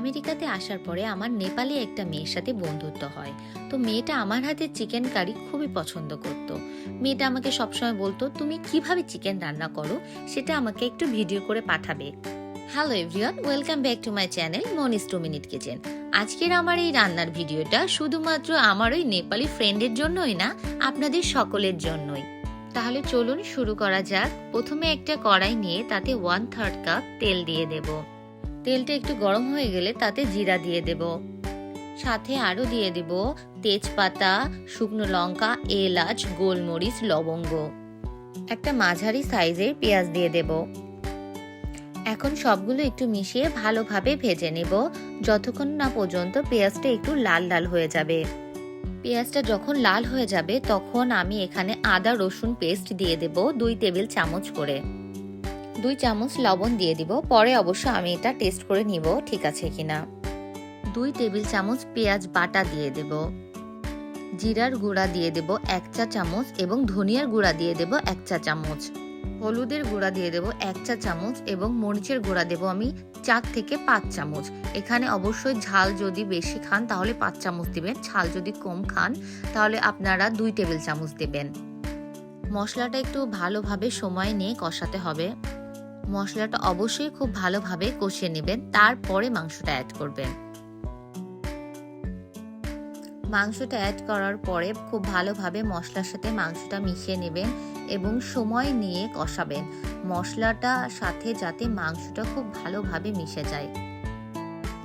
আমেরিকাতে আসার পরে আমার নেপালি একটা মেয়ের সাথে বন্ধুত্ব হয়। তো মেয়েটা আমার হাতে চিকেন কারি খুবই পছন্দ করত। মেয়েটা আমাকে সবসময় বলতো, তুমি কীভাবে চিকেন রান্না করো? সেটা আমাকে একটু ভিডিও করে পাঠাবে। Hello everyone welcome back to my channel Monis two minute kitchen আজকের আমার এই রান্নার ভিডিওটা শুধুমাত্র আমার ওই নেপালি ফ্রেন্ডের জন্যই না, আপনাদের সকলের জন্যই। তাহলে চলুন শুরু করা যাক। প্রথমে একটা কড়াই নিয়ে তাতে ওয়ান থার্ড কাপ তেল দিয়ে দেব। তেলটা একটু গরম হয়ে গেলে তাতে জিরা দিয়ে দেব। সাথে আরও দিয়ে দেব তেজপাতা, শুকনো লঙ্কা, এলাচ, গোলমরিচ, লবঙ্গ। একটা মাঝারি সাইজের পেঁয়াজ দিয়ে দেব। এখন সবগুলো একটু মিশিয়ে ভালোভাবে ভেজে নেব, যতক্ষণ না পর্যন্ত পেঁয়াজটা একটু লাল লাল হয়ে যাবে। পেঁয়াজটা যখন লাল হয়ে যাবে, তখন আমি এখানে আদা রসুন পেস্ট দিয়ে দেব দুই টেবিল চামচ করে। দুই চামচ লবণ দিয়ে দিব। পরে অবশ্য আমি এটা টেস্ট করে নিব, ঠিক আছে কিনা। দুই টেবিল চামচ পেঁয়াজ বাটা দিয়ে দেব। জিরার গুঁড়া দিয়ে দেব এক চা চামচ এবং ধনিয়ার গুঁড়া দিয়ে দেব এক চা চামচ। হলুদের গুঁড়া দিয়ে দেব এক চা চামচ এবং মরিচের গুঁড়া দেব আমি চার থেকে পাঁচ চামচ। এখানে অবশ্যই ঝাল যদি বেশি খান তাহলে পাঁচ চামচ দিবেন, ঝাল যদি কম খান তাহলে আপনারা দুই টেবিল চামচ দেবেন। মশলাটা একটু ভালোভাবে সময় নিয়ে কষাতে হবে। মশলাটা অবশ্যই খুব ভালোভাবে কষিয়ে নেবেন, তারপরে মাংসটা অ্যাড করবেন। মাংসটা অ্যাড করার পরে খুব ভালোভাবে মশলার সাথে মাংসটা মিশিয়ে নেবেন এবং সময় নিয়ে কষাবেন। মশলাটা সাথে যাতে মাংসটা খুব ভালোভাবে মিশে যায়।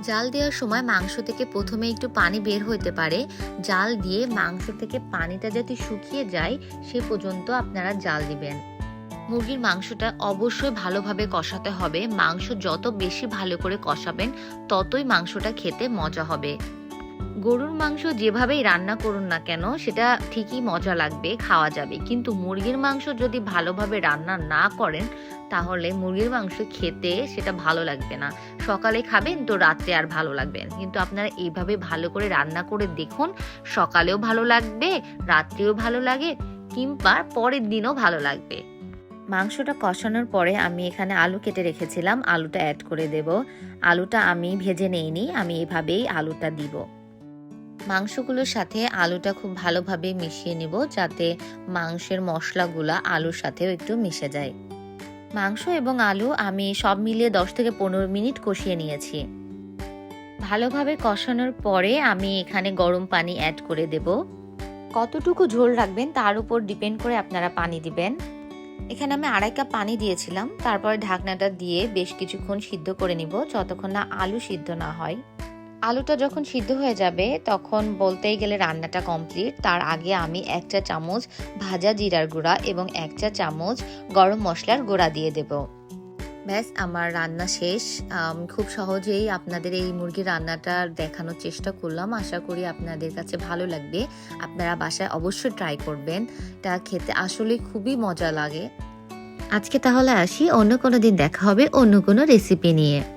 জাল দেওয়ার সময় মাংস থেকে প্রথমে একটু পানি বের হতে পারে। জাল দিয়ে মাংস থেকে পানিটা যাতে শুকিয়ে যায়, সে পর্যন্ত আপনারা জাল দিবেন। মুরগির মাংসটা অবশ্যই ভালোভাবে কষাতে হবে। মাংস যত বেশি ভালো করে কষাবেন, ততই মাংসটা খেতে মজা হবে। গরুর মাংস যেভাবেই রান্না করুন না কেন, সেটা ঠিকই মজা লাগবে, খাওয়া যাবে। কিন্তু মুরগির মাংস যদি ভালোভাবে রান্না না করেন, তাহলে মুরগির মাংস খেতে সেটা ভালো লাগবে না। সকালে খাবেন তো রাত্রে আর ভালো লাগবে। কিন্তু আপনারা এইভাবে ভালো করে রান্না করে দেখুন, সকালেও ভালো লাগবে, রাত্রেও ভালো লাগে, কিংবা পরের দিনও ভালো লাগবে। মাংসটা কষানোর পরে আমি এখানে আলু কেটে রেখেছিলাম। আলুটা অ্যাড করে দেব। আলুটা আমি ভেজে নেইনি, আমি এভাবেই আলুটা দিব। মাংসগুলোর সাথে আলুটা খুব ভালোভাবে মিশিয়ে নিব যাতে মাংসের মশলাগুলো আলুর সাথেও একটু মিশে যায়। মাংস এবং আলু আমি সব মিলিয়ে দশ থেকে পনেরো মিনিট কষিয়ে নিয়েছি। ভালোভাবে কষানোর পরে আমি এখানে গরম পানি অ্যাড করে দেব। কতটুকু ঝোল রাখবেন তার উপর ডিপেন্ড করে আপনারা পানি দিবেন। এখানে আমি আড়াই কাপ পানি দিয়েছিলাম। তারপরে ঢাকনাটা দিয়ে বেশ কিছুক্ষণ সিদ্ধ করে নিব, যতক্ষণ না আলু সিদ্ধ না হয়। আলুটা যখন সিদ্ধ হয়ে যাবে, তখন বলতেই গেলে রান্নাটা কমপ্লিট। তার আগে আমি এক চা চামচ ভাজা জিরার গুঁড়া এবং এক চা চামচ গরম মশলার গুঁড়া দিয়ে দেব। ব্যাস, আমার রান্না শেষ। খুব সহজেই আপনাদের এই মুরগির রান্নাটা দেখানোর চেষ্টা করলাম। আশা করি আপনাদের কাছে ভালো লাগবে। আপনারা বাসায় অবশ্যই ট্রাই করবেন। তা খেতে আসলে খুবই মজা লাগে। আজকে তাহলে আসি। অন্য কোনো দিন দেখা হবে, অন্য কোনো রেসিপি নিয়ে।